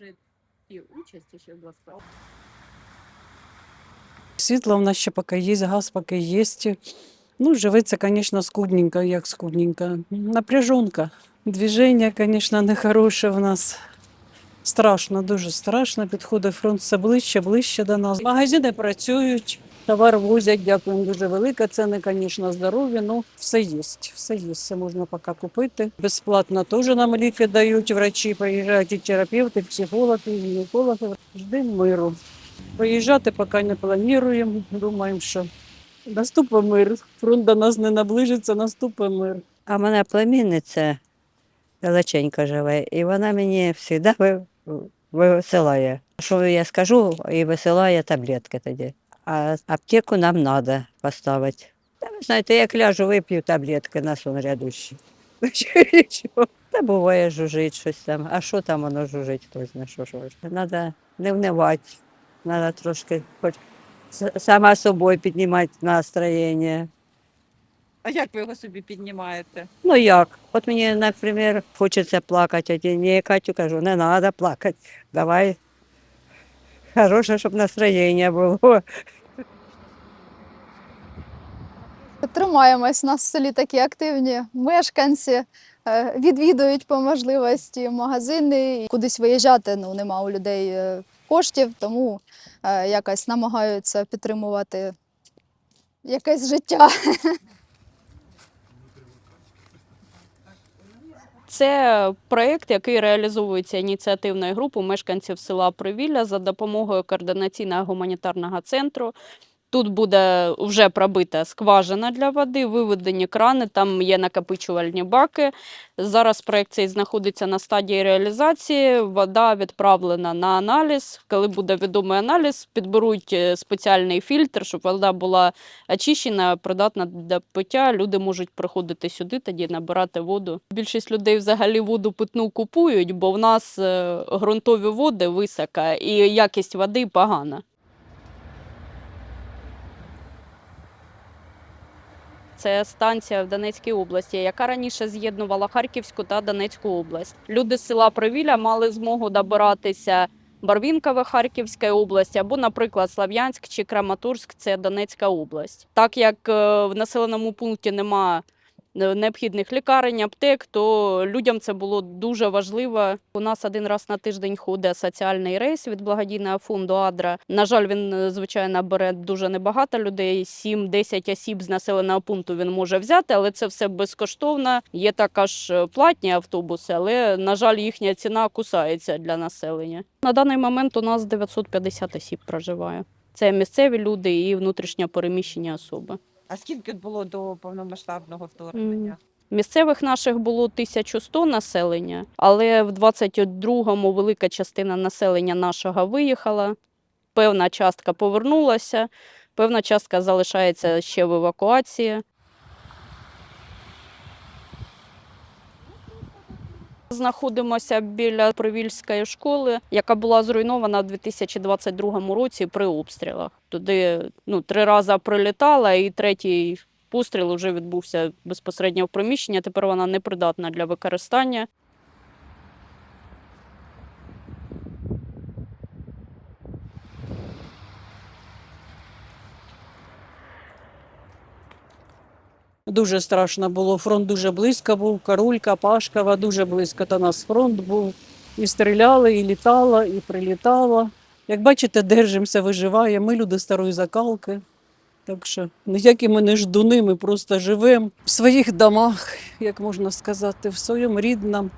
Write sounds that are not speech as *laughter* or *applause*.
вже і участі ще в вас. Світло в нас ще поки є, газ поки є. Ну, живеться, звісно, скудненько, як скудненько. Напряжонка. Движення, звісно, нехороше в нас. Страшно, дуже страшно. Підходить фронт все ближче, ближче до нас. Магазини працюють, товар возять, дякуємо дуже велике. Ціни, звісно, здорові, ну все є. Все є, все можна поки купити. Безплатно теж нам ліки дають, врачі приїжджають і терапевти, і психологи, і гінекологи. Ждемо миру. Виїжджати поки не плануємо. Думаємо, що наступить мир. Фронт до нас не наближиться, наступить мир. А мене племінниця далеченько живе, і вона мені завжди висилає. Що я скажу, і висилає таблетки тоді. А аптеку нам треба поставити. Та ви знаєте, як ляжу, вип'ю таблетки на сон рядущий. Та буває жужить щось там. А що там воно жужить, хто знає, що ж. Треба не внивати. Треба трошки хоч сама собою піднімати настроєння. А як ви його собі піднімаєте? Ну як? От мені, наприклад, хочеться плакати, а ні, Катю кажу, не треба плакати. Давай. Хороше, щоб настроєння було. Тримаємось, у нас в селі такі активні мешканці, е, відвідують по можливості магазини. Кудись виїжджати ну, нема у людей е, коштів, тому е, якось намагаються підтримувати якесь життя. *laughs* Це проєкт, який реалізовується ініціативною групою мешканців села Привілля за допомогою координаційного гуманітарного центру. Тут буде вже пробита скважина для води, виведені крани, там є накопичувальні баки. Зараз проєкт цей знаходиться на стадії реалізації. Вода відправлена на аналіз. Коли буде відомий аналіз, підберуть е, спеціальний фільтр, щоб вода була очищена, придатна для пиття. Люди можуть приходити сюди, тоді набирати воду. Більшість людей взагалі воду питну купують, бо в нас е, ґрунтові води висока і якість води погана. Це станція в Донецькій області, яка раніше з'єднувала Харківську та Донецьку область. Люди з села Привілля мали змогу добиратися Барвінкове Харківської області або, наприклад, Слав'янськ чи Краматорськ це Донецька область. Так як е, в населеному пункті нема е, необхідних лікарень, аптек, то людям це було дуже важливо. У нас один раз на тиждень ходить соціальний рейс від благодійного фонду Адра. На жаль, він е, звичайно бере дуже небагато людей. 7-10 осіб з населеного пункту він може взяти, але це все безкоштовно. Є також е, платні автобуси, але на жаль, їхня ціна кусається для населення. На даний момент у нас 950 осіб проживає. Це місцеві люди і внутрішньо переміщені особи. А скільки було до повномасштабного вторгнення? Місцевих наших було 1100 населення, але в 22-му велика частина населення нашого виїхала. Певна частка повернулася, певна частка залишається ще в евакуації. Знаходимося біля Привільської школи, яка була зруйнована у 2022 році при обстрілах. Туди ну, три рази прилітала, і третій постріл вже відбувся безпосередньо в приміщення. Тепер вона непридатна для використання. Дуже страшно було. Фронт дуже близько був. Карулька, Пашкова, дуже близько до нас фронт був. І стріляли, і літало, і прилітало. Як бачите, держимося, виживаємо. Ми люди старої закалки. Так що ніякі ми не ждуни, ми просто живемо в своїх домах, як можна сказати, в своєму рідному.